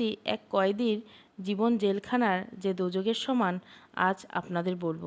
দেখছি এক কয়েদির জীবন জেলখানার যে দোজগের সমান, আজ আপনাদের বলব।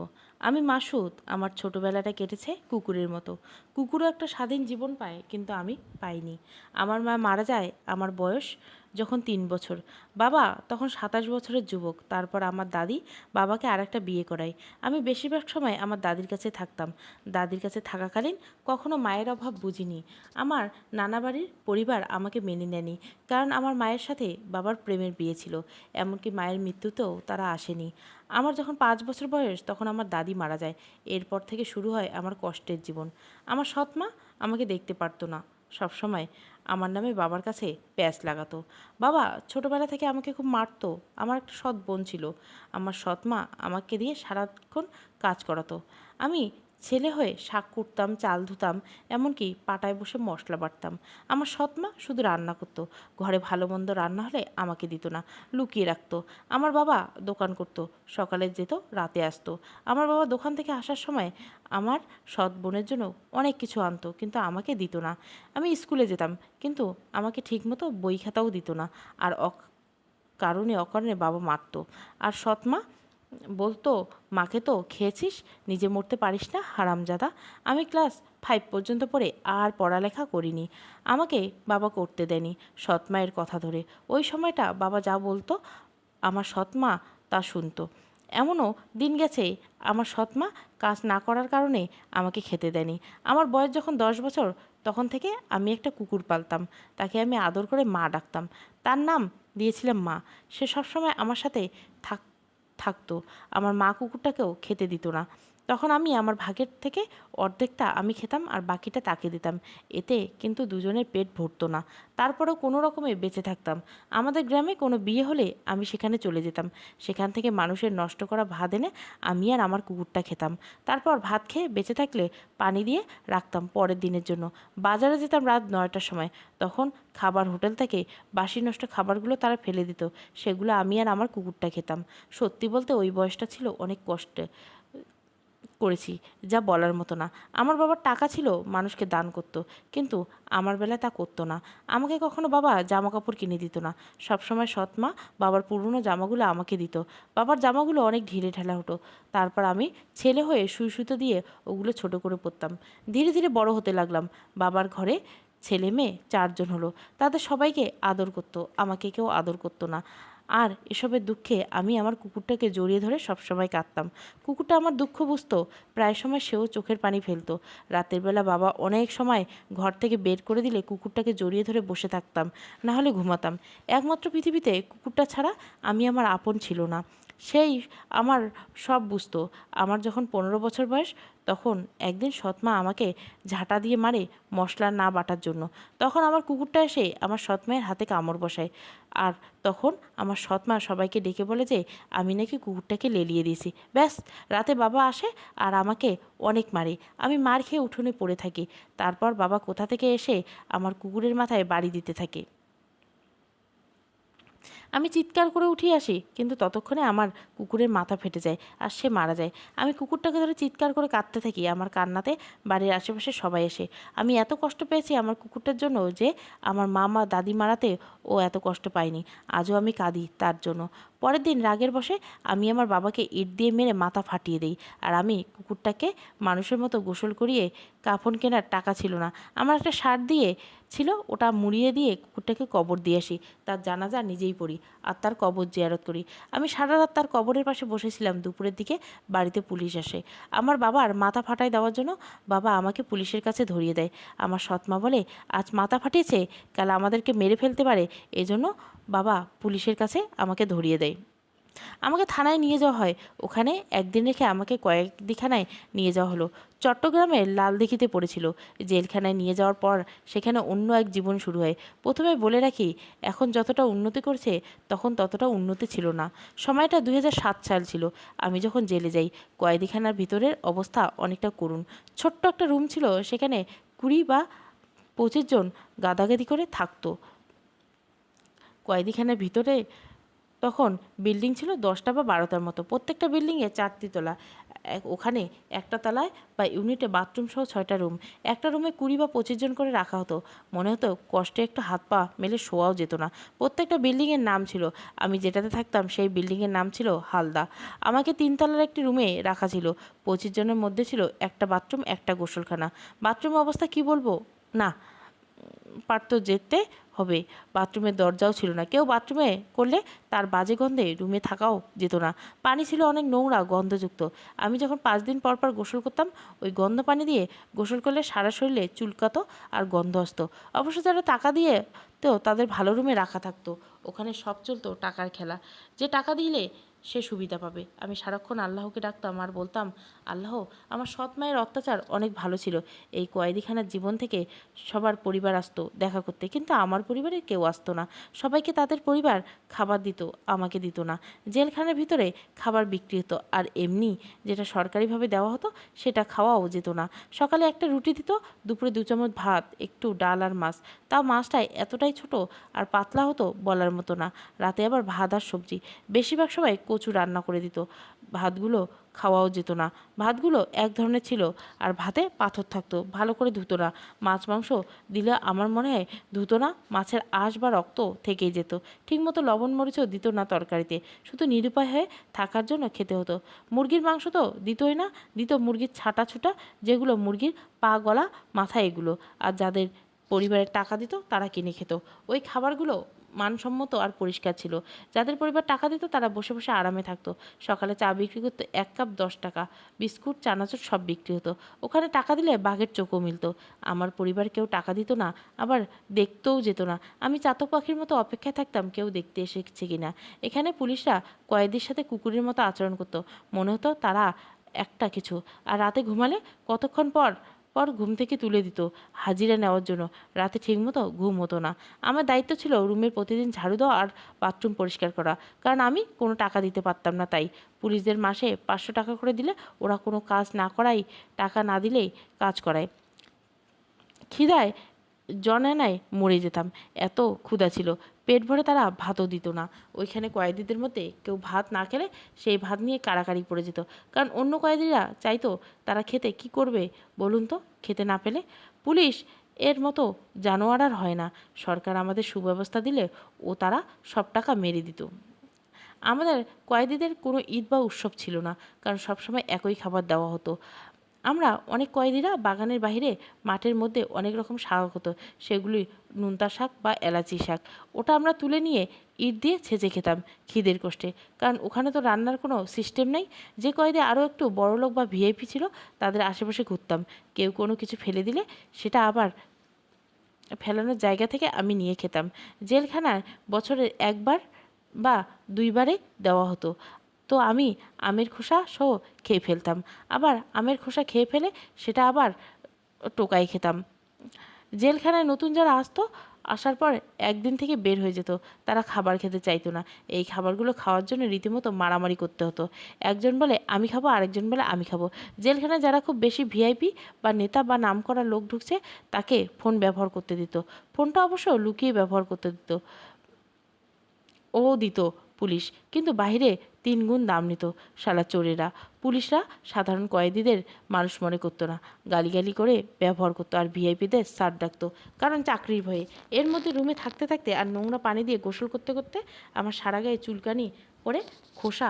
আমি মাসুদ, আমার ছোটোবেলাটা কেটেছে কুকুরের মতো। কুকুরও একটা স্বাধীন জীবন পায়, কিন্তু আমি পাইনি। আমার মা মারা যায়, আমার বয়স যখন তিন বছর। বাবা, তখন সাতাশ বছরের যুবক। তারপর আমার দাদি বাবাকে আর একটা বিয়ে করায়। আমি বেশিরভাগ সময় আমার দাদির কাছে থাকতাম। দাদির কাছে থাকাকালীন কখনো মায়ের অভাব বুঝিনি। আমার নানা বাড়ির পরিবার আমাকে মেনে নেয়নি। কারণ আমার মায়ের সাথে বাবার প্রেমের বিয়ে ছিল। এমনকি মায়ের মৃত্যুতেও তারা আসেনি। আমার যখন পাঁচ বছর বয়স, তখন আমার দাদি মারা যায়। এরপর থেকে শুরু হয় আমার কষ্টের জীবন। আমার সৎ মা আমাকে দেখতে পারতো না। সবসময় আমার নামে বাবার কাছে প্যাঁচ লাগাতো। বাবা, ছোটবেলা থেকে আমাকে খুব মারতো। আমার একটা সৎ বোন ছিল। আমার সৎ মা আমাকে দিয়ে সারাক্ষণ কাজ করাতো। আমি ছেলে হয়ে শাক কুটতাম, চাল ধুতাম, এমনকি পাটায় বসে মশলা বাটতাম। আমার সৎমা শুধু রান্না করতো। ঘরে ভালো মন্দ রান্না হলে আমাকে দিত না, লুকিয়ে রাখতো। আমার বাবা দোকান করতো, সকালে যেত, রাতে আসতো। আমার বাবা দোকান থেকে আসার সময় আমার সৎ বোনের জন্য অনেক কিছু আনতো, কিন্তু আমাকে দিত না। আমি স্কুলে যেতাম, কিন্তু আমাকে ঠিকমতো বই খাতাও দিত না। আর অক, কারণে অকারণে বাবা মারতো। আর সৎমা বলতো, মাকে তো খেয়েছিস, নিজে মরতে পারিস না, হারামজাদা। আমি ক্লাস ফাইভ পর্যন্ত পড়ে আর পড়ালেখা করিনি। আমাকে বাবা করতে দেয়নি সৎ মায়ের কথা ধরে। ওই সময়টা বাবা যা বলতো, আমার সৎ মা তা শুনতো। এমনও দিন গেছে, আমার সৎমা কাজ না করার কারণে আমাকে খেতে দেয়নি। আমার বয়স যখন দশ বছর, তখন থেকে আমি একটা কুকুর পালতাম। তাকে আমি আদর করে মা ডাকতাম। তার নাম দিয়েছিলাম মা। সে সবসময় আমার সাথে থাকতো। আমার মা কুকুরটাকেও খেতে দিত না। তখন আমি আমার ভাগের থেকে অর্ধেকটা আমি খেতাম আর বাকিটা তাকে দিতাম। এতে কিন্তু দুজনের পেট ভরতো না। তারপরেও কোনো রকমে বেঁচে থাকতাম। আমাদের গ্রামে কোনো বিয়ে হলে আমি সেখানে চলে যেতাম। সেখান থেকে মানুষের নষ্ট করা ভাত এনে আমি আর আমার কুকুরটা খেতাম। তারপর ভাত খেয়ে বেঁচে থাকলে পানি দিয়ে রাখতাম পরের দিনের জন্য। বাজারে যেতাম রাত নয়টার সময়। তখন খাবার হোটেল থেকে বাসি নষ্ট খাবারগুলো তারা ফেলে দিত। সেগুলো আমি আর আমার কুকুরটা খেতাম। সত্যি বলতে ওই বয়সটা ছিল অনেক কষ্টে। করেছি, যা বলার মতো না। আমার বাবার টাকা ছিল, মানুষকে দান করতো। কিন্তু আমার বেলায় তা করতো না। আমাকে কখনো বাবা জামা কাপড় কিনে দিত না। সবসময় সৎ মা বাবার পুরনো জামাগুলো আমাকে দিত। বাবার জামাগুলো অনেক ঢিলে ঢালা হতো। তারপর আমি ছেলে হয়ে সুই সুতো দিয়ে ওগুলো ছোট করে পরতাম। ধীরে ধীরে বড় হতে লাগলাম। বাবার ঘরে ছেলে মেয়ে চারজন হলো। তাদের সবাইকে আদর করতো। আমাকে কেউ আদর করতো না। আর এসবের দুঃখে আমি আমার কুকুরটাকে জড়িয়ে ধরে সবসময় কাঁদতাম। কুকুরটা আমার দুঃখ বুঝতো, প্রায় সময় সেও চোখের পানি ফেলতো। রাতের বেলা বাবা অনেক সময় ঘর থেকে বের করে দিলে কুকুরটাকে জড়িয়ে ধরে বসে থাকতাম, না হলে ঘুমাতাম। একমাত্র পৃথিবীতে কুকুরটা ছাড়া আমি আমার আপন ছিল না। সেই আমার সব বুঝতো। আমার যখন পনেরো বছর বয়স তখন একদিন সৎমা আমাকে ঝাঁটা দিয়ে মারে মশলা না বাটার জন্য। তখন আমার কুকুরটা এসে আমার সৎমায়ের হাতে কামড় বসায়। আর তখন আমার সৎমা সবাইকে ডেকে বলে যে, আমি নাকি কুকুরটাকে লেলিয়ে দিয়েছি। ব্যাস, রাতে বাবা আসে আর আমাকে অনেক মারে। আমি মার খেয়ে উঠোনে পড়ে থাকি। তারপর বাবা কোথা থেকে এসে আমার কুকুরের মাথায় বাড়ি দিতে থাকে। আমি চিৎকার করে উঠে আসি, কিন্তু ততক্ষণে আমার কুকুরের মাথা ফেটে যায় আর সে মারা যায়। আমি কুকুরটাকে ধরে চিৎকার করে কাঁদতে থাকি, আমার কান্নাতে বাড়ির আশেপাশে সবাই এসে আমি এত কষ্ট পেয়েছি আমার কুকুরটার জন্য যে আমার মামা, দাদি মারাতে ও এত কষ্ট পায়নি। আজও আমি কাঁদি তার জন্য। পরের দিন রাগের বসে আমি আমার বাবাকে ইট দিয়ে মেরে মাথা ফাটিয়ে দিই। আর আমি কুকুরটাকে মানুষের মতো গোসল করিয়ে কাফন কেনার টাকা ছিল না। আমার একটা সার দিয়ে ছিল, ওটা মুড়িয়ে দিয়ে কুকুরটাকে কবর দিয়ে আসি। তার জানাজা নিজেই পড়ি আর তার কবর জিয়ারত করি। আমি সারা রাত তার কবরের পাশে বসেছিলাম। দুপুরের দিকে বাড়িতে পুলিশ আসে। আমার বাবার মাথা ফাটাই দেওয়ার জন্য বাবা আমাকে পুলিশের কাছে ধরিয়ে দেয়। আমার সৎমা বলে, আজ মাথা ফাটিয়েছে, কাল আমাদেরকে মেরে ফেলতে পারে, এজন্য বাবা, পুলিশের কাছে আমাকে ধরিয়ে দেয়। আমাকে থানায় নিয়ে যাওয়া হয়। ওখানে একদিন রেখে আমাকে কয়েকদিখানায় নিয়ে যাওয়া হলো। চট্টগ্রামের লালদিঘিতে পড়েছিল। জেলখানায় নিয়ে যাওয়ার পর সেখানে অন্য এক জীবন শুরু হয়। প্রথমে বলে রাখি, এখন যতটা উন্নতি করছে, তখন ততটা উন্নতি ছিল না। সময়টা দু হাজার সাত সাল ছিল। আমি যখন জেলে যাই কয়েদিখানার ভিতরের অবস্থা অনেকটা করুণ। ছোট্ট একটা রুম ছিল, সেখানে কুড়ি বা পঁচিশ জন গাদাগাদি করে থাকতো। কয়েদিখানার ভিতরে তখন বিল্ডিং ছিল দশটা বা বারোটার মতো। প্রত্যেকটা বিল্ডিংয়ে চারটি তলা। ওখানে একটা তলায় বা ইউনিটে বাথরুম সহ ছয়টা রুম। একটা রুমে কুড়ি বা পঁচিশ জন করে রাখা হতো। মনে হতো কষ্টে একটু হাত পা মেলে শোয়াও যেত না। প্রত্যেকটা বিল্ডিংয়ের নাম ছিল। আমি যেটাতে থাকতাম সেই বিল্ডিংয়ের নাম ছিল হালদা। আমাকে তিনতলার একটি রুমে রাখা ছিল। পঁচিশ জনের মধ্যে ছিল একটা বাথরুম, একটা গোসলখানা। বাথরুম অবস্থা কি বলব? না পারতো যেতে হবে। বাথরুমের দরজাও ছিল না। কেউ বাথরুমে করলে তার বাজে গন্ধে রুমে থাকাও যেত না। পানি ছিল অনেক নোংরা, গন্ধযুক্ত। আমি যখন পাঁচ দিন পর পর গোসল করতাম, ওই গন্ধ পানি দিয়ে গোসল করলে সারা শরীরে চুলকাতো আর গন্ধ আসতো। অবশ্য যারা টাকা দিয়ে তো তাদের ভালো রুমে রাখা থাকতো। ওখানে সব চলতো টাকার খেলা। যে টাকা দিলে সে সুবিধা পাবে। আমি সারাক্ষণ আল্লাহকে ডাকতাম আর বলতাম, আল্লাহ, আমার সৎ মায়ের অত্যাচার অনেক ভালো ছিল। এই কয়েদিখানার জীবন থেকে সবার পরিবার আসতো দেখা করতে। কিন্তু আমার পরিবারে কেউ আসতো না। সবাইকে তাদের পরিবার খাবার দিত, আমাকে দিত না। জেলখানার ভিতরে খাবার বিক্রি হতো। আর এমনি যেটা সরকারিভাবে দেওয়া হতো, সেটা খাওয়াও যেত না। সকালে একটা রুটি দিত, দুপুরে দু চামচ ভাত, একটু ডাল আর মাছ। তাও মাছটাই এতটাই ছোট আর পাতলা হতো বলার মতো না। রাতে আবার ভাত আর সবজি। বেশিরভাগ সময় কচু রান্না করে দিত। ভাতগুলো খাওয়াও যেত না। ভাতগুলো এক ধরনের ছিল আর ভাতে পাথর থাকতো, ভালো করে ধুতো না। মাছ মাংস দিলে আমার মনে হয় ধুতো না, মাছের আঁশ বা রক্ত থেকেই যেত। ঠিকমতো লবণ মরিচও দিত না তরকারিতে। শুধু নিরুপায় হয়ে থাকার জন্য খেতে হতো। মুরগির মাংস তো দিতই না, দিত মুরগির ছাটা ছুটা যেগুলো মুরগির পা গলা, মাথা এগুলো। আর যাদের পরিবারের টাকা দিত তারা কিনে খেত। ওই খাবারগুলো মানসম্মত আর পরিষ্কার ছিল। যাদের পরিবার টাকা দিত, তারা বসে বসে আরামে থাকতো। সকালে চা বিক্রি করতো এক কাপ দশ টাকা, বিস্কুট, চানাচুর সব বিক্রি হতো। ওখানে টাকা দিলে বাঘের চোখও মিলতো। আমার পরিবার কেউ টাকা দিত না, আবার দেখতেও যেত না। আমি চাতক পাখির মতো অপেক্ষায় থাকতাম, কেউ দেখতে এসেছে কিনা। এখানে পুলিশরা কয়েদির সাথে কুকুরের মতো আচরণ করতো। মনে হতো তারা একটা কিছু। আর রাতে ঘুমালে কতক্ষণ পর পর ঘুম থেকে তুলে দিত। হাজিরা নেওয়ার জন্য। রাতে ঠিকমতো ঘুম হতো না। আমার দায়িত্ব ছিল রুমের প্রতিদিন ঝাড়ু দেওয়া আর বাথরুম পরিষ্কার করা। কারণ আমি কোনো টাকা দিতে পারতাম না তাই। পুলিশদের মাসে পাঁচশো টাকা করে দিলে ওরা কোনো কাজ না করাই টাকা না দিলেই কাজ করায়। খিদায় জনানায় মরে যেতাম। এত ক্ষুধা ছিল। পেট ভরে তারা ভাতও দিত না। ওইখানে কয়েদিদের মধ্যে কেউ ভাত না খেলে সেই ভাত নিয়ে কাড়াকাড়ি পড়ে যেত। কারণ অন্য কয়েদিরা চাইতো তারা খেতে কি করবে বলুন তো? খেতে না পেলে পুলিশ এর মতো জানোয়ার আর হয় না। সরকার আমাদের সুব্যবস্থা দিলে ও তারা সব টাকা মেরে দিত। আমাদের কয়েদিদের কোনো ঈদ বা উৎসব ছিল না। কারণ সবসময় একই খাবার দেওয়া হতো। আমরা অনেক কয়েদিরা বাগানের বাইরে মাঠের মধ্যে অনেক রকম শাক হতো, সেগুলি নুনতা শাক বা এলাচি শাক। ওটা আমরা তুলে নিয়ে ইট দিয়ে ছেঁচে খেতাম খিদের কষ্টে। কারণ ওখানে তো রান্নার কোনো সিস্টেম নেই। যে কয়েদি আরও একটু বড়লোক বা ভিআইপি ছিল, তাদের আশেপাশে ঘুরতাম। কেউ কোনো কিছু ফেলে দিলে সেটা আবার ফেলানোর জায়গা থেকে আমি নিয়ে খেতাম। জেলখানায় বছরের একবার বা দুইবারে দেওয়া হতো। তো আমি আমের খোসা সহ খেয়ে ফেলতাম। আবার আমের খোসা খেয়ে ফেলে সেটা আবার টোকাই খেতাম। জেলখানায় নতুন যারা আসতো, আসার পর একদিন থেকে বের হয়ে যেত। তারা খাবার খেতে চাইতো না। এই খাবারগুলো খাওয়ার জন্য রীতিমতো মারামারি করতে হতো। একজন বলে, আমি খাব, আরেকজন বলে, আমি খাব। জেলখানায় যারা খুব বেশি ভিআইপি বা নেতা বা নামকরা লোক ঢুকছে, তাকে ফোন ব্যবহার করতে দিত। ফোনটা অবশ্য লুকিয়ে ব্যবহার করতে দিত। ও দিত পুলিশ। কিন্তু বাইরে তিন গুণ দাম নিত শালা চোরেরা। পুলিশরা সাধারণ কয়েদিদের মানুষ মনে করতো না। গালিগালি করে ব্যবহার করতো আর ভিআইপিদের সার ডাকতো। কারণ চাকরির ভয়ে। এর মধ্যে রুমে থাকতে থাকতে আর নোংরা পানি দিয়ে গোসল করতে করতে আমার সারা গায়ে চুলকানি পরে খোসা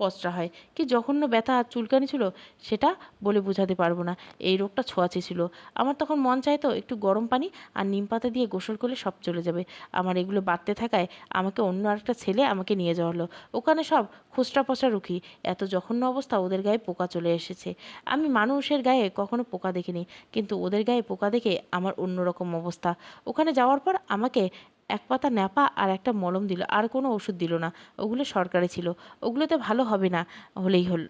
পচরা হয়। কি জঘন্য ব্যথা আর চুলকানি ছিল, সেটা বলে বোঝাতে পারব না। এই রোগটা ছোঁয়াচে ছিল। আমার তখন মন চাইতো একটু গরম পানি আর নিম পাতা দিয়ে গোসল করলে সব চলে যাবে। আমার এগুলো বাড়তে থাকায় আমাকে অন্য আরেকটা ছেলে আমাকে নিয়ে যাওয়া হলো। ওখানে সব খুচরা পচা রুখি। এত জঘন্য অবস্থা ওদের গায়ে পোকা চলে এসেছে। আমি মানুষের গায়ে কখনো পোকা দেখিনি, কিন্তু ওদের গায়ে পোকা দেখে আমার অন্যরকম অবস্থা। ওখানে যাওয়ার পর আমাকে এক পাতা ন্যাপা আর একটা মলম দিল, আর কোনো ওষুধ দিল না। ওগুলো সরকারি ছিল, ওগুলোতে ভালো হবে না হলেই হল।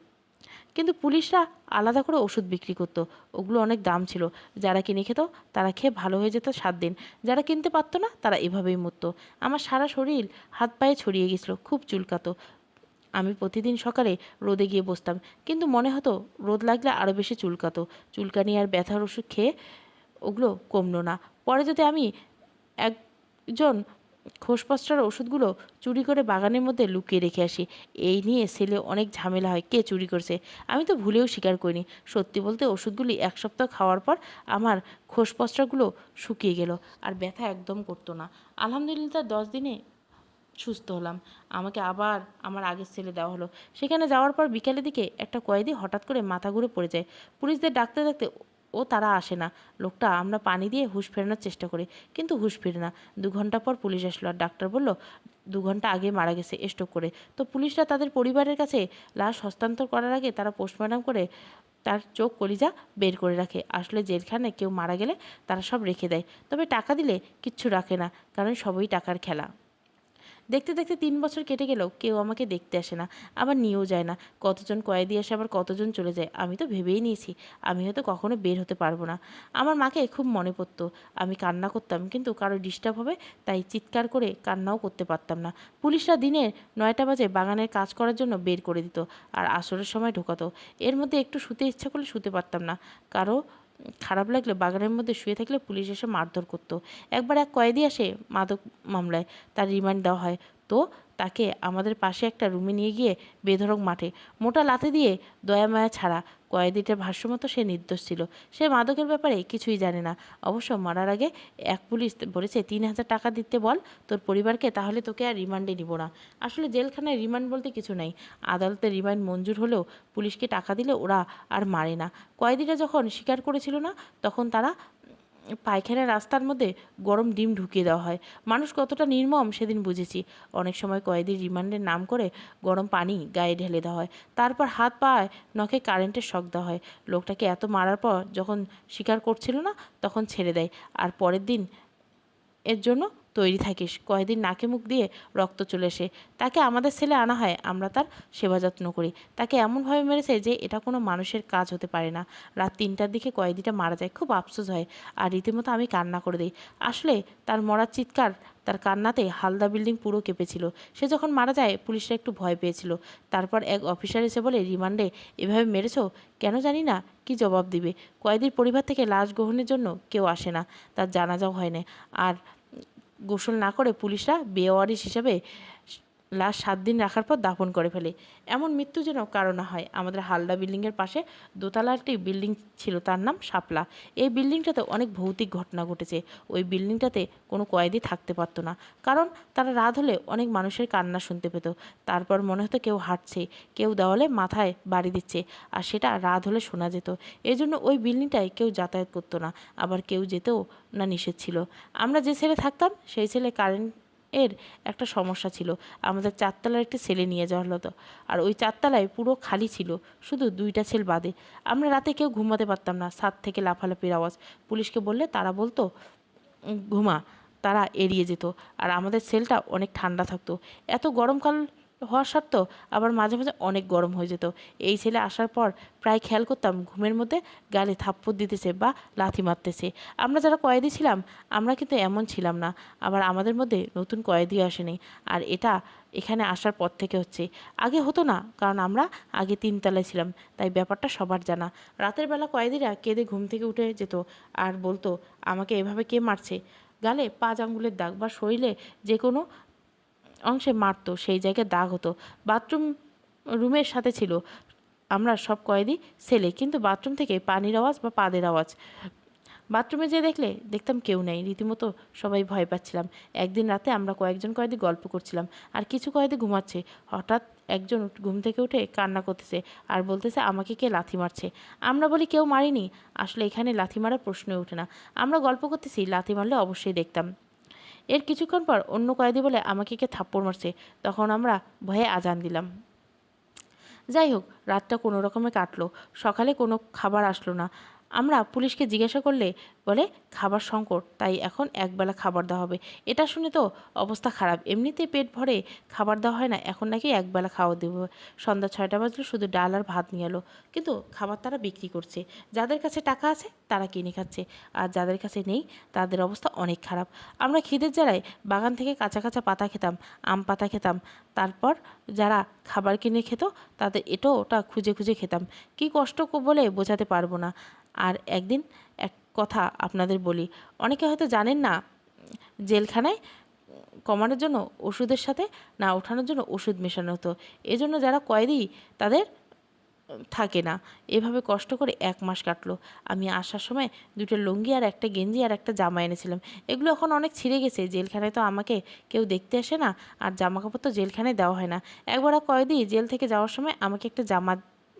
কিন্তু পুলিশরা আলাদা করে ওষুধ বিক্রি করতো, ওগুলো অনেক দাম ছিল। যারা কিনে খেত, তারা খেয়ে ভালো হয়ে যেত সাত দিন। যারা কিনতে পারতো না, তারা এভাবেই মরতো। আমার সারা শরীর হাত পায়ে ছড়িয়ে গেছিল, খুব চুলকাতো। আমি প্রতিদিন সকালে রোদে গিয়ে বসতাম, কিন্তু মনে হতো রোদ লাগলে আরও বেশি চুলকাতো। চুলকানি আর ব্যথার ওষুধ খেয়ে ওগুলো কমলো না। পরে যদি আমি একজন খোসপস্টার ওষুধগুলো চুরি করে বাগানের মধ্যে লুকিয়ে রেখে আসি। এই নিয়ে ছেলে অনেক ঝামেলা হয়, কে চুরি করছে? আমি তো ভুলেও স্বীকার করিনি। সত্যি বলতে ওষুধগুলি এক সপ্তাহ খাওয়ার পর আমার খোসপস্টারগুলো শুকিয়ে গেল আর ব্যথা একদম করতো না। আলহামদুলিল্লাহ দশ দিনে সুস্থ হলাম। আমাকে আবার আমার আগের ছেলে দেওয়া হলো। সেখানে যাওয়ার পর বিকেলের দিকে একটা কয়েদি হঠাৎ করে মাথা ঘুরে পড়ে যায়। পুলিশদের ডাকতে ডাকতে ও তারা আসে না। লোকটা, আমরা পানি দিয়ে হুঁশ ফেরানোর চেষ্টা করি, কিন্তু হুঁশ ফিরে না। দু ঘণ্টা পর পুলিশ আসলো আর ডাক্তার বলল, দু ঘণ্টা আগে মারা গেছে স্ট্রোক করে। তো পুলিশরা তাদের পরিবারের কাছে লাশ হস্তান্তর করার আগে তারা পোস্টমর্টম করে তার চোখ কলিজা বের করে রাখে। আসলে জেলখানে কেউ মারা গেলে তারা সব রেখে দেয়। তবে টাকা দিলে কিচ্ছু রাখে না, কারণ সবই টাকার খেলা। দেখতে দেখতে তিন বছর কেটে গেলেও কেউ আমাকে দেখতে আসে না, আবার নিয়েও যায় না। কতজন কয়েদি আসে, আবার কতজন চলে যায়, আমি তো ভেবেই নিয়েছি, আমি হয়তো কখনো বের হতে পারব না। আমার মাকে খুব মনে পড়তো, আমি কান্না করতাম, কিন্তু কারও ডিস্টার্ব হবে, তাই চিৎকার করে কান্নাও করতে পারতাম না। পুলিশরা দিনের নয়টা বাজে বাগানের কাজ করার জন্য বের করে দিত, আর আসরের সময় ঢোকাতো। এর মধ্যে একটু শুতে ইচ্ছা করলে শুতে পারতাম না, কারও খারাপ লাগলে বাগানের মধ্যে শুয়ে থাকলে পুলিশ এসে মারধর করতো। একবার এক কয়েদি আসে মাদক মামলায়, তার রিমান্ড দেওয়া হয়। তো তাকে আমাদের পাশে একটা রুমে নিয়ে গিয়ে বেধরক মাঠে মোটা লাথি দিয়ে দয়া মায়া ছাড়া কয়েদিটার ভাষ্যমতো সে নির্দোষ ছিল। সে মাদকের ব্যাপারে কিছুই জানে না। অবশ্য মারার আগে এক পুলিশ বলেছে, তিন হাজার টাকা দিতে বল, তোর পরিবারকে, তাহলে তোকে আর রিমান্ডে নিব না। আসলে জেলখানায় রিমান্ড বলতে কিছু নাই। আদালতে রিমান্ড মঞ্জুর হলেও পুলিশকে টাকা দিলে ওরা আর মারে না। কয়েদিটা যখন স্বীকার করেছিল না, তখন তারা পায়খানার রাস্তার মধ্যে গরম ডিম ঢুকিয়ে দেওয়া হয়। মানুষ কতটা নির্মম সেদিন বুঝেছি। অনেক সময় কয়েদির রিমান্ডের নাম করে গরম পানি গায়ে ঢেলে দেওয়া হয়। তারপর হাত পায় নখে কারেন্টের শখ দেওয়া হয়। লোকটাকে এত মারার পর যখন স্বীকার করছিল না, তখন ছেড়ে দেয়। আর পরের দিন এর জন্য তৈরি থাকিস। কয়েকদিন নাকে মুখ দিয়ে রক্ত চলে এসে তাকে আমাদের ছেলে আনা হয়, আমরা তার সেবা যত্ন করি। তাকে এমনভাবে মেরেছে যে এটা কোনো মানুষের কাজ হতে পারে না। রাত তিনটার দিকে কয়েদিটা মারা যায়, খুব আফসোস হয়। আর রীতিমতো আমি কান্না করে দিই। আসলে তার মরার চিৎকার, তার কান্নাতে হালদা বিল্ডিং পুরো কেঁপেছিল। সে যখন মারা যায়, পুলিশরা একটু ভয় পেয়েছিল। তারপর এক অফিসার এসে বলে, রিমান্ডে এভাবে মেরেছো? কেন জানি না, কি জবাব দিবে? কয়েদির পরিবার থেকে লাশ গ্রহণের জন্য কেউ আসে না। তার জানাজাও হয় না আর গোসল না করে পুলিশরা বেওয়ারিশ হিসাবে লাশ সাত দিন রাখার পর দাফন করে ফেলে। এমন মৃত্যু যেন কারও না হয়। আমাদের হালদা বিল্ডিংয়ের পাশে দোতলা একটি বিল্ডিং ছিল, তার নাম শাপলা। এই বিল্ডিংটাতে অনেক ভৌতিক ঘটনা ঘটেছে। ওই বিল্ডিংটাতে কোনো কয়েদি থাকতে পারতো না, কারণ তারা রাত হলে অনেক মানুষের কান্না শুনতে পেত। তারপর মনে হতো কেউ হাঁটছে, কেউ দেওয়ালে মাথায় বাড়ি দিচ্ছে, আর সেটা রাত হলে শোনা যেত। এই জন্য ওই বিল্ডিংটায় কেউ যাতায়াত করতো না, আবার কেউ যেতেও না নিষেধ ছিল। আমরা যে ছেলে থাকতাম, সেই ছেলে কারেন্ট এর একটা সমস্যা ছিল। আমাদের চারতলার একটি ছেলে নিয়ে যাওয়া হতো আর ওই চারতলায় পুরো খালি ছিল, শুধু দুইটা ছেল বাদে। আমরা রাতে কেউ ঘুমাতে পারতাম না, সাত থেকে লাফালাফির আওয়াজ। পুলিশকে বললে, তারা বলতো, ঘুমা। তারা এড়িয়ে যেত। আর আমাদের সেলটা অনেক ঠান্ডা থাকতো। এত গরমকাল হওয়া সত্ত্বেও আবার মাঝে মাঝে অনেক গরম হয়ে যেত। এই ছেলে আসার পর প্রায় খেয়াল করতাম ঘুমের মধ্যে গালে থাপ্পড় দিতেছে বা লাথি মারতেছে। আমরা যারা কয়েদি ছিলাম, আমরা কিন্তু এমন ছিলাম না। আবার আমাদের মধ্যে নতুন কয়েদিও আসেনি। আর এটা এখানে আসার পর থেকে হচ্ছে। আগে হতো না, কারণ আমরা আগে তিনতলায় ছিলাম, তাই ব্যাপারটা সবার জানা। রাতের বেলা কয়েদিরা কেঁদে ঘুম থেকে উঠে যেত আর বলতো, আমাকে এভাবে কে মারছে? গালে পাঁচ আঙ্গুলের দাগ বা শরীরে যে কোনো অংশে মারতো, সেই জায়গায় দাগ হতো। বাথরুম রুমের সাথে ছিল। আমরা সব কয়েদি ছেলে, কিন্তু বাথরুম থেকে পানির আওয়াজ বা পাদের আওয়াজ। বাথরুমে যেয়ে দেখলে, দেখতাম কেউ নেই। রীতিমতো সবাই ভয় পাচ্ছিলাম। একদিন রাতে আমরা কয়েকজন কয়েদি গল্প করছিলাম, আর কিছু কয়েদি ঘুমাচ্ছে। হঠাৎ একজন ঘুম থেকে উঠে কান্না করতেছে আর বলতেছে, আমাকে কে লাথি মারছে? আমরা বলি, কেউ মারিনি। আসলে এখানে লাথি মারার প্রশ্নই ওঠে না। আমরা গল্প করতেছি, লাথি মারলে অবশ্যই দেখতাম। এর কিছুক্ষণ পর অন্য কয়েদি বলে, আমাকে কে থাপ্পড় মারছে? তখন আমরা ভয়ে আজান দিলাম। যাই হোক, রাতটা কোনো রকমে কাটলো। সকালে কোনো খাবার আসলো না। আমরা পুলিশকে জিজ্ঞাসা করলে বলে, খাবার সংকট, তাই এখন একবেলা খাবার দেওয়া হবে। এটা শুনে তো অবস্থা খারাপ। এমনিতেই পেট ভরে খাবার দেওয়া হয় না, এখন নাকি একবেলা খাওয়া দেবো। সন্ধ্যা ছয়টা বাজলে, শুধু ডাল আর ভাত নিয়ে এলো। কিন্তু খাবার তারা বিক্রি করছে। যাদের কাছে টাকা আছে, তারা কিনে খাচ্ছে। আর যাদের কাছে নেই, তাদের অবস্থা অনেক খারাপ। আমরা খিদের জ্বালায় বাগান থেকে কাঁচা কাঁচা পাতা খেতাম, আম পাতা খেতাম। তারপর যারা খাবার কিনে খেত, তাদের এটো ওটা খুঁজে খুঁজে খেতাম। কি কষ্ট বলে বোঝাতে পারব না। আর একদিন এক কথা আপনাদের বলি। অনেকে হয়তো জানেন না, জেলখানায় কমানোর জন্য ওষুধের সাথে না ওঠানোর জন্য ওষুধ মেশানো হতো। এজন্য যারা কয়েদি তাদের থাকে না। এভাবে কষ্ট করে এক মাস কাটলো। আমি আসার সময় দুটো লুঙ্গি আর একটা গেঞ্জি আর একটা জামা এনেছিলাম। এগুলো এখন অনেক ছিঁড়ে গেছে। জেলখানায় তো আমাকে কেউ দেখতে আসে না। আর জামা কাপড় তো জেলখানায় দেওয়া হয় না। একবার কয়েদি জেল থেকে যাওয়ার সময় আমাকে একটা জামা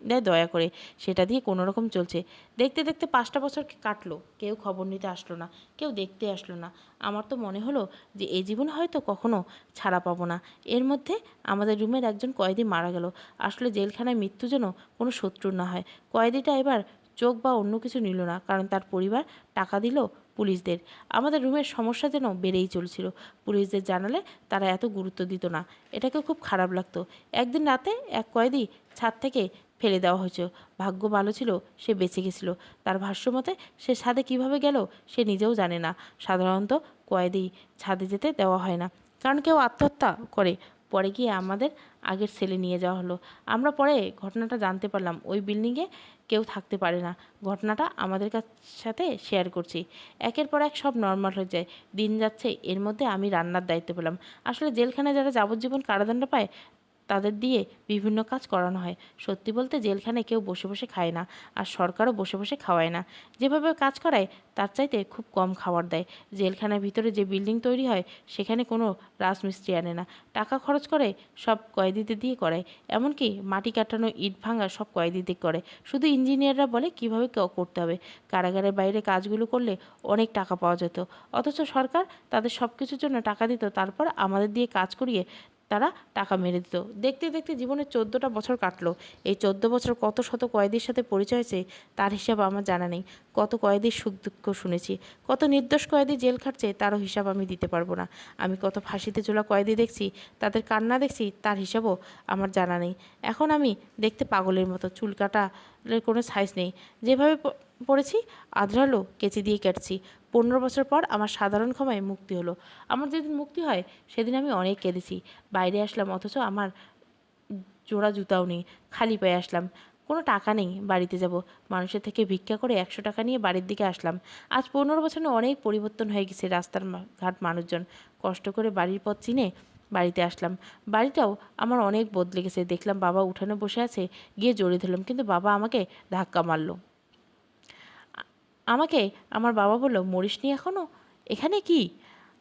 দেয় দয়া করে। সেটা দিয়ে কোনো রকম চলছে। দেখতে দেখতে পাঁচটা বছর কাটলো। কেউ খবর নিতে আসলো না। কেউ দেখতে আসলো না। আমার তো মনে হলো যে এই জীবনে হয়তো কখনো ছাড়া পাবো না। এর মধ্যে আমাদের রুমের একজন কয়েদি মারা গেল। আসলে জেলখানায় মৃত্যু যেন কোনো শত্রুর না হয়। কয়েদিটা এবার চোখ বা অন্য কিছু নিল না, কারণ তার পরিবার টাকা দিল পুলিশদের। আমাদের রুমের সমস্যা যেন বেড়েই চলছিল। পুলিশদের জানালে তারা এত গুরুত্ব দিত না। এটাকে খুব খারাপ লাগতো। একদিন রাতে এক কয়েদি ছাদ থেকে ফেলে দেওয়া হয়েছে ভাগ্য ভালো ছিল, সে বেঁচে গেছিল। তার ভাষ্য মতে সে ছাদে কীভাবে গেল, সে নিজেও জানে না। সাধারণত কয়েদি ছাদে যেতে দেওয়া হয় না, কারণ কেউ আত্মহত্যা করে। পরে গিয়ে আমাদের আগের সেলে নিয়ে যাওয়া হলো। আমরা পরে ঘটনাটা জানতে পারলাম, ওই বিল্ডিংয়ে কেউ থাকতে পারে না। ঘটনাটা আমাদের কাছ, সাথে শেয়ার করছি। একের পর এক সব নর্মাল হয়ে যায়। দিন যাচ্ছে, এর মধ্যে আমি রান্নার দায়িত্ব পেলাম। আসলে জেলখানায় যারা যাবজ্জীবন কারাদণ্ড পায় তাদের দিয়ে বিভিন্ন কাজ করানো হয়। সত্যি বলতে জেলখানায় কেউ বসে বসে খায় না আর সরকারও বসে বসে খাওয়ায় না। যেভাবে কাজ করায়, তার চাইতে খুব কম খাবার দেয়। জেলখানার ভিতরে যে বিল্ডিং তৈরি হয়, সেখানে কোনো রাজমিস্ত্রি আনে না। টাকা খরচ করে সব কয়েদিদের দিয়ে করায়। এমনকি মাটি কাটানো, ইট ভাঙা সব কয়েদিদের করে। শুধু ইঞ্জিনিয়াররা বলে কীভাবে করতে হবে। কারাগারের বাইরে কাজগুলো করলে অনেক টাকা পাওয়া যেত। অথচ সরকার তাদের সব কিছুর জন্য টাকা দিত, তারপর আমাদের দিয়ে কাজ করিয়ে তারা টাকা মেরে দিত। দেখতে দেখতে জীবনে চোদ্দোটা বছর কাটলো। এই চোদ্দ বছর কত শত কয়েদির সাথে পরিচয় হয়েছে, তার হিসাব আমার জানা নেই। কত কয়েদির সুখ দুঃখ শুনেছি, কত নির্দোষ কয়েদি জেল খাটছে, তারও হিসাব আমি দিতে পারব না। আমি কত ফাঁসিতে চলা কয়েদি দেখছি, তাদের কান্না দেখছি, তার হিসাবও আমার জানা নেই। এখন আমি দেখতে পাগলের মতো, চুল কাটার কোনো সাইজ নেই। যেভাবে পড়েছি, আধরালো, কেচি দিয়ে কেটেছি। পনেরো বছর পর আমার সাধারণ ক্ষমায় মুক্তি হলো। আমার যেদিন মুক্তি হয়, সেদিন আমি অনেক কেঁদেছি। বাইরে আসলাম, অথচ আমার জোড়া জুতাও নেই। খালি পায়ে আসলাম। কোনো টাকা নেই, বাড়িতে যাব। মানুষের থেকে ভিক্ষা করে একশো টাকা নিয়ে বাড়ির দিকে আসলাম। আজ পনেরো বছরে অনেক পরিবর্তন হয়ে গেছে রাস্তার ঘাট মানুষজন। কষ্ট করে বাড়ির পথ চিনে বাড়িতে আসলাম। বাড়িটাও আমার অনেক বদলে গেছে। দেখলাম বাবা উঠানে বসে আছে, গিয়ে জড়িয়ে ধরলাম। কিন্তু বাবা আমাকে ধাক্কা মারলো। আমাকে? আমার বাবা বলল, মরিসনি এখনও এখানে কি?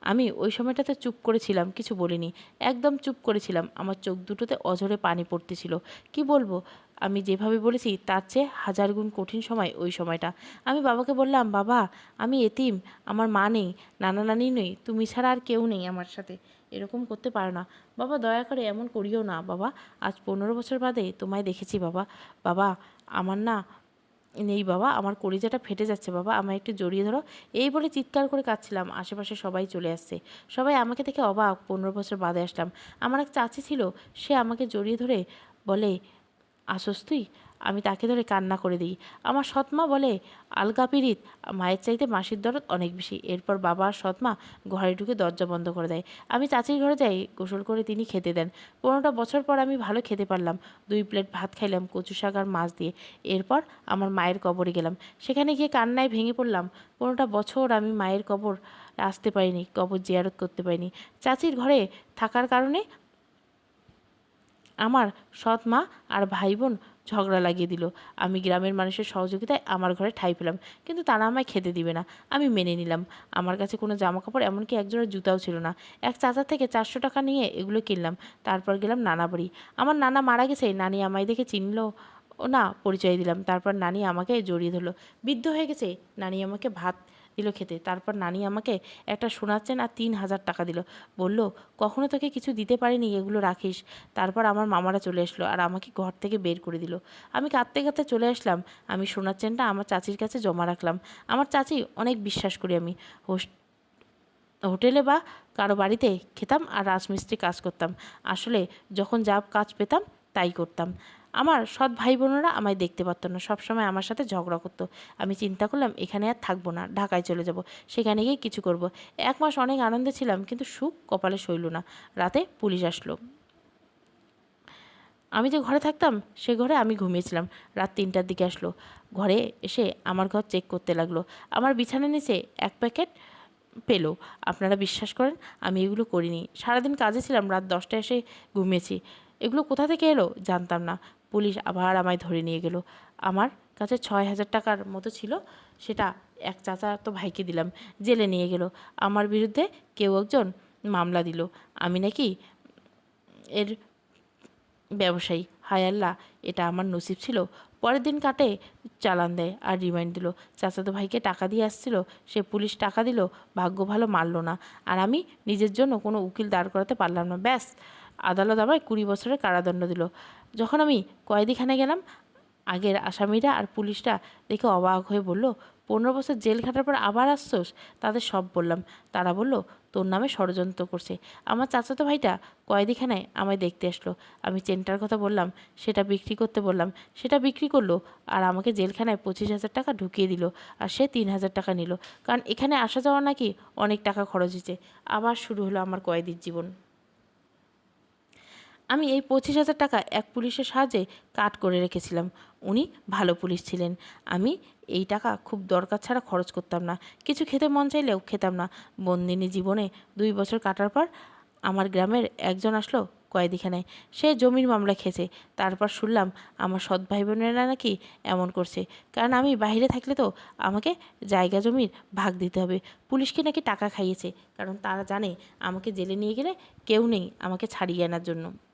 আমি ওই সময়টাতে চুপ করেছিলাম, কিছু বলিনি। একদম চুপ করেছিলাম। আমার চোখ দুটোতে অঝরে পানি পড়তেছিল। কি বলব? আমি যেভাবে বলেছি, তার চেয়ে হাজার গুণ কঠিন সময় ওই সময়টা। আমি বাবাকে বললাম, বাবা, আমি এতিম, আমার মা নেই, নানা নানি নেই, তুমি ছাড়া আর কেউ নেই আমার সাথে। এরকম করতে পারো না। বাবা, দয়া করে এমন করিও না, বাবা। আজ পনেরো বছর বাদে তোমায় দেখেছি, বাবা। বাবা, আমার না নেই বাবা, আমার কলিজাটা ফেটে যাচ্ছে বাবা, আমায় একটু জড়িয়ে ধরো। এই বলে চিৎকার করে কাঁদছিলাম। আশেপাশে সবাই চলে আসছে। সবাই আমাকে দেখে অবাক। পনেরো বছর বাদে আসলাম। আমার এক চাচি ছিল। সে আমাকে জড়িয়ে ধরে বলে, আসস তুই? আমি তাকে ধরে কান্না করে দিই। আমার সৎমা বলে, আলগা পিরিত মায়ের চাইতে মাসির দরদ অনেক বেশি। এরপর বাবা আর সৎমা ঘরে ঢুকে দরজা বন্ধ করে দেয়। আমি চাচির ঘরে যাই, গোসল করে তিনি খেতে দেন। পনেরোটা বছর পর আমি ভালো খেতে পারলাম। দুই প্লেট ভাত খাইলাম, কচু শাক আর মাছ দিয়ে। এরপর আমার মায়ের কবরে গেলাম। সেখানে গিয়ে কান্নায় ভেঙে পড়লাম। পনেরোটা বছর আমি মায়ের কবর আসতে পারিনি, কবর জিয়ারত করতে পারিনি। চাচির ঘরে থাকার কারণে আমার সৎ মা আর ভাই বোন ঝগড়া লাগিয়ে দিল। আমি গ্রামের মানুষের সহযোগিতায় আমার ঘরে ঠাই পেলাম। কিন্তু তারা আমায় খেতে দিবে না। আমি মেনে নিলাম। আমার কাছে কোনো জামা কাপড় এমনকি একজোড়া জুতাও ছিল না। এক চাচার থেকে চারশো টাকা নিয়ে এগুলো কিনলাম। তারপর গেলাম নানা বাড়ি। আমার নানা মারা গেছে। নানি আমায় দেখে চিনলো। ও না, পরিচয় দিলাম। তারপর নানি আমাকে জড়িয়ে ধরলো। বৃদ্ধ হয়ে গেছে। নানি আমাকে ভাত দিল খেতে। তারপর নানি আমাকে একটা চেন আর তিন হাজার টাকা দিল। বলল, কখনো তোকে কিছু দিতে পারিনি, এগুলো রাখিস। তারপর আমার মামারা চলে আসলো আর আমাকে ঘর থেকে বের করে দিল। আমি কাঁদতে কাঁদতে চলে আসলাম। আমি সোনার চেনটা আমার চাচির কাছে জমা রাখলাম। আমার চাচি অনেক বিশ্বাস করি আমি। হোস- হোটেলে বা কারও বাড়িতে খেতাম আর রাজমিস্ত্রি কাজ করতাম। আসলে যখন যা কাজ পেতাম, তাই করতাম। আমার সৎ ভাই বোনেরা আমায় দেখতে পারতো না। সবসময় আমার সাথে ঝগড়া করতো। আমি চিন্তা করলাম, এখানে আর থাকব না, ঢাকায় চলে যাব। সেখানে গিয়ে কিছু করব। এক মাস অনেক আনন্দে ছিলাম, কিন্তু সুখ কপালে সইল না। রাতে পুলিশ আসলো। আমি যে ঘরে থাকতাম, সে ঘরে আমি ঘুমিয়েছিলাম। রাত তিনটার দিকে আসলো। ঘরে এসে আমার ঘর চেক করতে লাগল। আমার বিছানার নিচে এক প্যাকেট পেল। আপনারা বিশ্বাস করেন, আমি এগুলো করিনি। সারাদিন কাজে ছিলাম, রাত দশটায় এসে ঘুমিয়েছি। এগুলো কোথা থেকে এলো জানতাম না। পুলিশ আবার আমায় ধরে নিয়ে গেল। আমার কাছে ছয় হাজার টাকার মতো ছিল, সেটা এক চাচা তো ভাইকে দিলাম, জেলে নিয়ে গেল। আমার বিরুদ্ধে কেউ একজন মামলা দিল। আমি নাকি এর ব্যবসায়ী। হায় আল্লাহ, এটা আমার নসিব ছিল। পরের দিন কাটে চালান দেয় আর রিমাইন্ড দিল। চাচাতো ভাইকে টাকা দিয়ে আসছিল, সে পুলিশ টাকা দিল, ভাগ্য ভালো মারলো না। আর আমি নিজের জন্য কোনো উকিল দাঁড় করাতে পারলাম না। ব্যাস আদালত আমায় কুড়ি বছরের কারাদণ্ড দিল। যখন আমি কয়েদিখানে গেলাম, আগের আসামিরা আর পুলিশরা দেখে অবাক হয়ে বলল, পনেরো বছর জেল খাটার পর আবার আসছোস? তাদের সব বললাম। তারা বলল, তোর নামে ষড়যন্ত্র করছে। আমার চাচাতো ভাইটা কয়েদিখানায় আমায় দেখতে আসলো। আমি চেনটার কথা বললাম, সেটা বিক্রি করতে বললাম। সেটা বিক্রি করল আর আমাকে জেলখানায় পঁচিশ হাজার টাকা ঢুকিয়ে দিল আর সে তিন হাজার টাকা নিল। কারণ এখানে আসা যাওয়া নাকি অনেক টাকা খরচ হয়েছে। আবার শুরু হলো আমার কয়েদির জীবন। আমি এই পঁচিশ হাজার টাকা এক পুলিশের সাহায্যে কাট করে রেখেছিলাম। উনি ভালো পুলিশ ছিলেন। আমি এই টাকা খুব দরকার ছাড়া খরচ করতাম না। কিছু খেতে মন চাইলেও খেতাম না। বন্দিনী জীবনে দুই বছর কাটার পর আমার গ্রামের একজন আসলো কয়েদিখানায়। সে জমির মামলা খেয়েছে। তারপর শুনলাম আমার সৎ ভাই বোনেরা নাকি এমন করছে। কারণ আমি বাইরে থাকলে তো আমাকে জায়গা জমির ভাগ দিতে হবে। পুলিশকে নাকি টাকা খাইয়েছে। কারণ তারা জানে আমাকে জেলে নিয়ে গেলে কেউ নেই আমাকে ছাড়িয়ে আনার জন্য।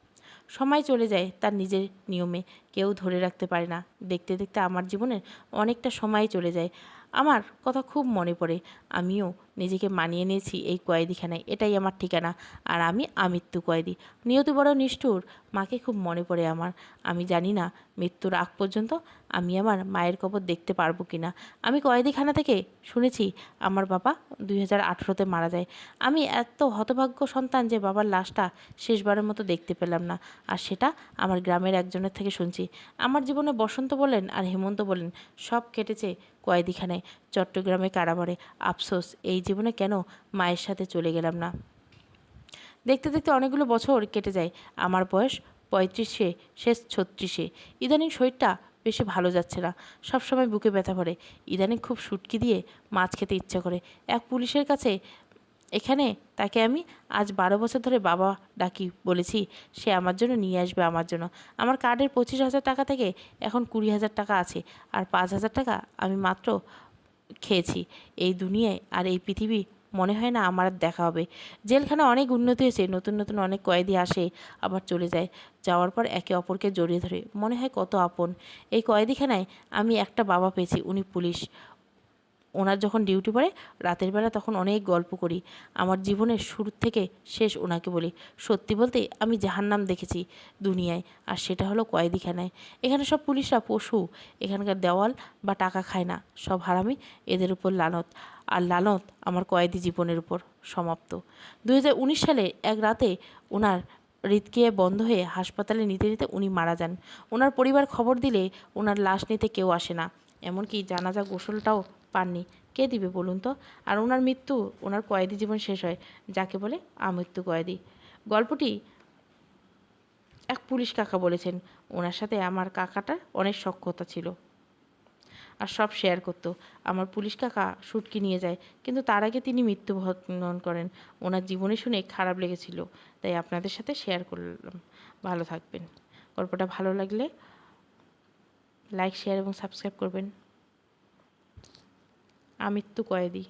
সময় চলে যায় তার নিজের নিয়মে। কেউ ধরে রাখতে পারে না। দেখতে দেখতে আমার জীবনের অনেকটা সময় চলে যায়। আমার কথা খুব মনে পড়ে। আমিও নিজেকে মানিয়ে নিয়েছি এই কয়েদিখানায়। এটাই আমার ঠিকানা। আর আমি আমৃত্যু কয়েদি। নিয়তি বড় নিষ্ঠুর। মাকে খুব মনে পড়ে আমার। আমি জানি না মৃত্যুর আগ পর্যন্ত আমি আমার মায়ের কবর দেখতে পারব কি না আমি কয়েদিখানা থেকে শুনেছি আমার বাবা দুই হাজার আঠেরোতে মারা যায়। আমি এত হতভাগ্য সন্তান যে বাবার লাশটা শেষবারের মতো দেখতে পেলাম না। আর সেটা আমার গ্রামের একজনের থেকে শুনছি। আমার জীবনে বসন্ত বলেন আর হেমন্ত বলেন সব কেটেছে কয়েদিখানায়, চট্টগ্রামে কারাবারে। আফসোস, এই জীবনে কেন মায়ের সাথে চলে গেলাম না? দেখতে দেখতে অনেকগুলো বছর কেটে যায়। আমার বয়স পঁয়ত্রিশে, শেষ ছত্রিশে। ইদানিং শরীরটা বেশি ভালো যাচ্ছে না। সবসময় বুকে ব্যথা পড়ে ইদানিং খুব সুটকি দিয়ে মাছ খেতে ইচ্ছা করে। এক পুলিশের কাছে এখানে তাকে আমি আজ বারো বছর ধরে বাবা ডাকি বলেছি, সে আমার জন্য নিয়ে আসবে আমার জন্য। আমার কার্ডের পঁচিশ হাজার টাকা থেকে এখন কুড়ি হাজার টাকা আছে আর পাঁচ হাজার টাকা আমি মাত্র খেয়েছি। এই দুনিয়ায় আর এই পৃথিবী মনে হয় না আমার দেখা হবে। জেলখানা অনেক উন্নতি হয়েছে, নতুন নতুন অনেক কয়েদি আসে, আবার চলে যায়। যাওয়ার পর একে অপরকে জড়িয়ে ধরে। মনে হয় কত আপন। এই কয়েদিখানায় আমি একটা বাবা পেয়েছি, উনি পুলিশ। ওনার যখন ডিউটি পড়ে, রাতের বেলা তখন অনেক গল্প করি। আমার জীবনের শুরু থেকে শেষ ওনাকে বলি, সত্যি বলতে আমি জাহান্নাম দেখেছি দুনিয়ায়, আর সেটা হলো কয়েদিখানায়। এখানে সব পুলিশরা পশু, এখানকার দেওয়াল বা টাকা খায় না, সব হারামি, এদের উপর লানত। আর লালত আমার কয়েদি জীবনের উপর সমাপ্ত। দু হাজার উনিশ সালে এক রাতে ওনার হৃদক্রিয়া বন্ধ হয়ে হাসপাতালে নিতে নিতে উনি মারা যান। ওনার পরিবার খবর দিলে ওনার লাশ নিতে কেউ আসে না। এমনকি জানাজা গোসলটাও পাননি। কে দিবে বলুন তো? আর ওনার মৃত্যু, ওনার কয়েদি জীবন শেষ হয়, যাকে বলে আমৃত্যু কয়েদি। গল্পটি এক পুলিশ কাকা বলেছেন, ওনার সাথে আমার কাকাটার অনেক সক্ষতা ছিল আর সব শেয়ার করতো। আমার পুলিশ কাকা শুটকি নিয়ে যায়, কিন্তু তার আগে তিনি মৃত্যুবরণ করেন। ওনার জীবনে শুনে খারাপ লেগেছিল, তাই আপনাদের সাথে শেয়ার করলাম। ভালো থাকবেন। গল্পটা ভালো লাগলে লাইক শেয়ার এবং সাবস্ক্রাইব করবেন। আমৃত্যু কয়েদি